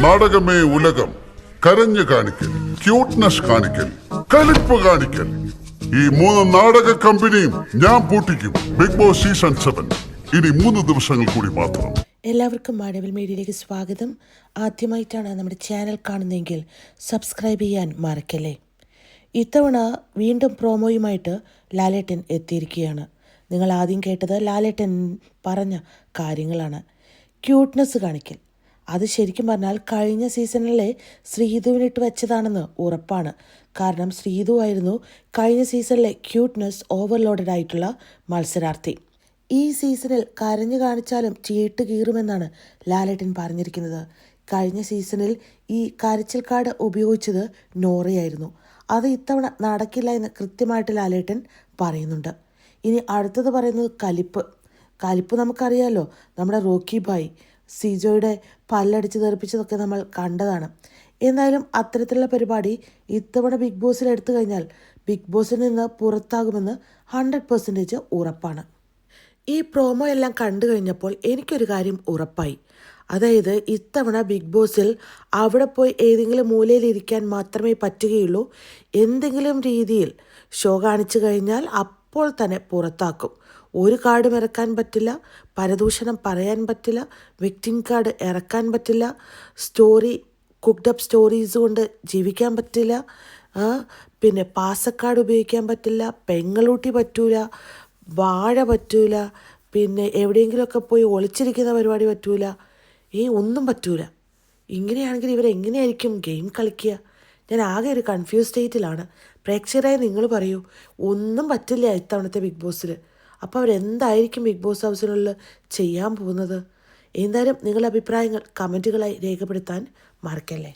നാടകമേ ഉലകം. കരഞ്ഞു കാണിക്കൽ ക്യൂട്ട്നെസ് കാണിക്കൽ കലിപ്പ് കാണിക്കൽ. ഈ മൂന്ന് നാടക കമ്പനിയും ഞാൻ പൂട്ടിക്കും. ബിഗ് ബോസ് സീസൺ സെവൻ ഇനി മൂന്ന് ദിവസങ്ങൾ കൂടി മാത്രം. എല്ലാവർക്കും മാഡവൽ മീഡിയയിലേക്ക് സ്വാഗതം. ആദ്യമായിട്ടാണ് നമ്മുടെ ചാനൽ കാണുന്നതെങ്കിൽ സബ്സ്ക്രൈബ് ചെയ്യാൻ മറക്കല്ലേ? ഇത്തവണ വീണ്ടും പ്രോമോയുമായിട്ട് ലാലേട്ടൻ എത്തിയിരിക്കുകയാണ്. നിങ്ങൾ ആദ്യം കേട്ടത് ലാലേട്ടൻ പറഞ്ഞ കാര്യങ്ങളാണ്. ക്യൂട്ട്നെസ് കാണിക്കൽ. അത് ശരിക്കും പറഞ്ഞാൽ കഴിഞ്ഞ സീസണിലെ ശ്രീധുവിനിട്ട് വെച്ചതാണെന്ന് ഉറപ്പാണ്. കാരണം ശ്രീധു ആയിരുന്നു കഴിഞ്ഞ സീസണിലെ ക്യൂട്ട്നെസ് ഓവർലോഡഡ് ആയിട്ടുള്ള മത്സരാർത്ഥി. ഈ സീസണിൽ കരഞ്ഞു കാണിച്ചാലും ചീട്ട് കീറുമെന്നാണ് ലാലേട്ടൻ പറഞ്ഞിരിക്കുന്നത്. കഴിഞ്ഞ സീസണിൽ ഈ കരച്ചിൽ കാർഡ് ഉപയോഗിച്ചത് നോറയായിരുന്നു. അത് ഇത്തവണ നടക്കില്ല എന്ന് കൃത്യമായിട്ട് ലാലേട്ടൻ പറയുന്നുണ്ട്. ഇനി അടുത്തത് പറയുന്നത് കലിപ്പ്. കലിപ്പ് നമുക്കറിയാലോ നമ്മുടെ റോക്കി ഭായ് സിജോയുടെ പല്ലടിച്ച് തെറിപ്പിച്ചതൊക്കെ നമ്മൾ കണ്ടതാണ്. എന്തായാലും അത്തരത്തിലുള്ള പരിപാടി ഇത്തവണ ബിഗ് ബോസിൽ എടുത്തു കഴിഞ്ഞാൽ ബിഗ് ബോസിൽ നിന്ന് പുറത്താകുമെന്ന് ഹൺഡ്രഡ് പെർസെന്റേജ് ഉറപ്പാണ്. ഈ പ്രോമോ എല്ലാം കണ്ടു കഴിഞ്ഞപ്പോൾ എനിക്കൊരു കാര്യം ഉറപ്പായി. അതായത് ഇത്തവണ ബിഗ് ബോസിൽ അവിടെ പോയി ഏതെങ്കിലും മൂലയിലിരിക്കാൻ മാത്രമേ പറ്റുകയുള്ളൂ. എന്തെങ്കിലും രീതിയിൽ ഷോ കാണിച്ചു കഴിഞ്ഞാൽ അപ്പോൾ തന്നെ പുറത്താക്കും. ഒരു കാർഡും ഇറക്കാൻ പറ്റില്ല പരദൂഷണം പറയാൻ പറ്റില്ല വിക്ടിം കാർഡ് ഇറക്കാൻ പറ്റില്ല സ്റ്റോറി കുക്ഡ് അപ്പ് സ്റ്റോറീസ് കൊണ്ട് ജീവിക്കാൻ പറ്റില്ല പിന്നെ പാസക്കാർഡ് ഉപയോഗിക്കാൻ പറ്റില്ല പെങ്ങളൂട്ടി പറ്റൂല വാഴ പറ്റൂല പിന്നെ എവിടെയെങ്കിലുമൊക്കെ പോയി ഒളിച്ചിരിക്കുന്ന പരിപാടി പറ്റൂല ഈ ഒന്നും പറ്റൂല. ഇങ്ങനെയാണെങ്കിൽ ഇവരെങ്ങനെയായിരിക്കും ഗെയിം കളിക്കുക? ഞാൻ ആകെ ഒരു കൺഫ്യൂസ് സ്റ്റേറ്റിലാണ് പ്രേക്ഷകരായ നിങ്ങൾ പറയൂ ഒന്നും പറ്റില്ല ഇത്തവണത്തെ ബിഗ് ബോസിൽ അപ്പോൾ അവരെന്തായിരിക്കും ബിഗ് ബോസ് ഹൗസിനുള്ളിൽ ചെയ്യാൻ പോകുന്നത്? എന്തായാലും നിങ്ങളുടെ അഭിപ്രായങ്ങൾ കമന്റുകളായി രേഖപ്പെടുത്താൻ മറക്കല്ലേ?